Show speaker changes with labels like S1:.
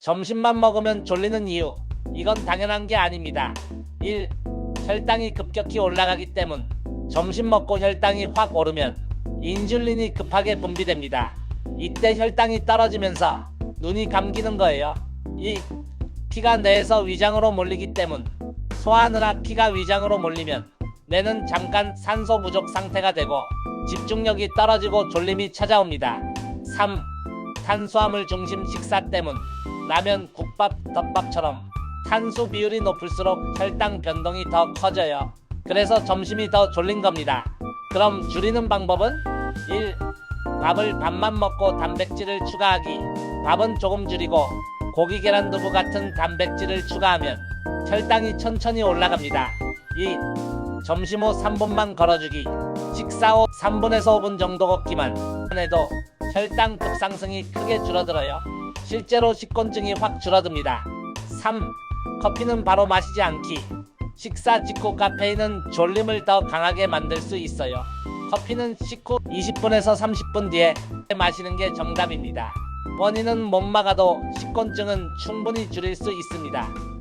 S1: 점심만 먹으면 졸리는 이유. 이건 당연한 게 아닙니다. 1. 혈당이 급격히 올라가기 때문. 점심 먹고 혈당이 확 오르면 인슐린이 급하게 분비됩니다. 이때 혈당이 떨어지면서 눈이 감기는 거예요. 2. 피가 뇌에서 위장으로 몰리기 때문. 소화하느라 피가 위장으로 몰리면 뇌는 잠깐 산소 부족 상태가 되고 집중력이 떨어지고 졸림이 찾아옵니다. 3. 탄수화물 중심 식사 때문 라면, 국밥, 덮밥처럼 탄수 비율이 높을수록 혈당 변동이 더 커져요. 그래서 점심이 더 졸린 겁니다. 그럼 줄이는 방법은 1. 밥을 반만 먹고 단백질을 추가하기. 밥은 조금 줄이고 고기, 계란, 두부 같은 단백질을 추가하면 혈당이 천천히 올라갑니다. 2. 점심 후 3분만 걸어주기. 식사 후 3분에서 5분 정도 걷기만 해도 혈당 급상승이 크게 줄어들어요. 실제로 식곤증이 확 줄어듭니다. 3. 커피는 바로 마시지 않기. 식사 직후 카페인은 졸림을 더 강하게 만들 수 있어요. 커피는 식후 20분에서 30분 뒤에 마시는 게 정답입니다. 원인은 못 막아도 식곤증은 충분히 줄일 수 있습니다.